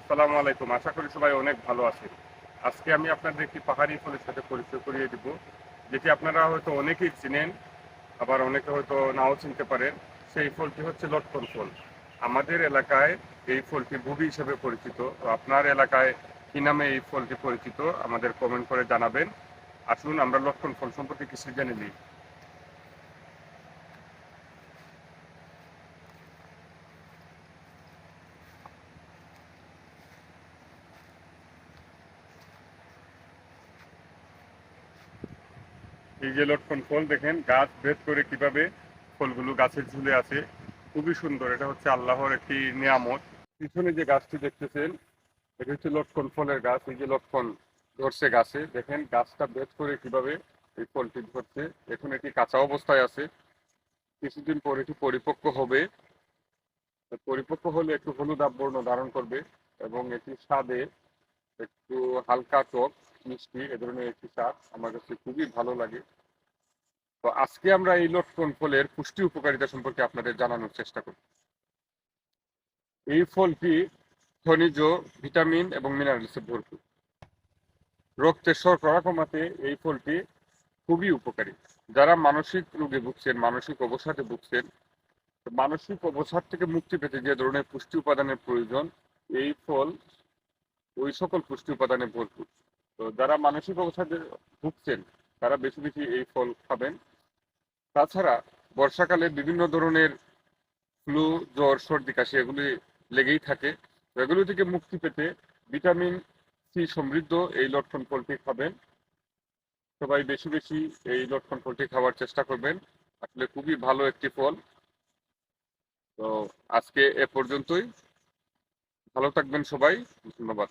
আসসালামু আলাইকুম। আশা করি সবাই অনেক ভালো আছেন। আজকে আমি আপনাদের একটি পাহাড়ি ফলের সাথে পরিচয় করিয়ে দিব, যেটি আপনারা হয়তো অনেকেই চিনেন, আবার অনেকে হয়তো নাও চিনতে পারেন। সেই ফলটি হচ্ছে লটকন ফল। আমাদের এলাকায় এই ফলটি ভুবি হিসেবে পরিচিত। আপনার এলাকায় কি নামে এই ফলটি পরিচিত, আমাদের কমেন্ট করে জানাবেন। আসুন, আমরা লটকন ফল সম্পর্কে কিছু জেনে নিই। এই যে লটকন ফল দেখেন। গাছ ভেদ করে কীভাবে ফলগুলো গাছের ঝুলে আছে, খুবই সুন্দর। এটা হচ্ছে আল্লাহর একটি নিয়ামত। পিছনে যে গাছটি দেখতেছেন, এটা হচ্ছে লটকন ফলের গাছ। এই যে লটকন ধরছে গাছে, দেখেন গাছটা ভেদ করে কীভাবে এই ফলটি ধরছে। এখন এটি কাঁচা অবস্থায় আছে। কিছুদিন পর এটি পরিপক্ক হবে। পরিপক্ক হলে একটু হলুদ বর্ণ ধারণ করবে এবং এটি স্বাদে একটু হালকা টক। মিষ্টি, এ ধরনের একটি স্বাদ আমার কাছে খুবই ভালো লাগে। তো আজকে আমরা এই লটকন ফলের পুষ্টি উপকারিতা সম্পর্কে আপনাদের জানানোর চেষ্টা করি এই ফলটি খনিজ, ভিটামিন এবং মিনারেলসে ভরপুর। রক্তের শর্করা কমাতে এই ফলটি খুবই উপকারী। যারা মানসিক রোগে ভুগছেন, মানসিক অবসাদে ভুগছেন মানসিক অবসাদ থেকে মুক্তি পেতে যে ধরনের পুষ্টি উপাদানের প্রয়োজন, এই ফল ওই সকল পুষ্টি উপাদানে ভরপুর। তো যারা মানসিক অবসাদে ভুগছেন, তারা বেশি বেশি এই ফল খাবেন। তাছাড়া বর্ষাকালে বিভিন্ন ধরনের ফ্লু, জ্বর, সর্দি, কাশি এগুলি লেগেই থাকে। এগুলো থেকে মুক্তি পেতে ভিটামিন সি সমৃদ্ধ এই লটকন ফলটি খাবেন। সবাই বেশি বেশি এই লটকন ফলটি খাওয়ার চেষ্টা করবেন। আসলে খুবই ভালো একটি ফল। তো আজকে এ পর্যন্তই। ভালো থাকবেন সবাই। ধন্যবাদ।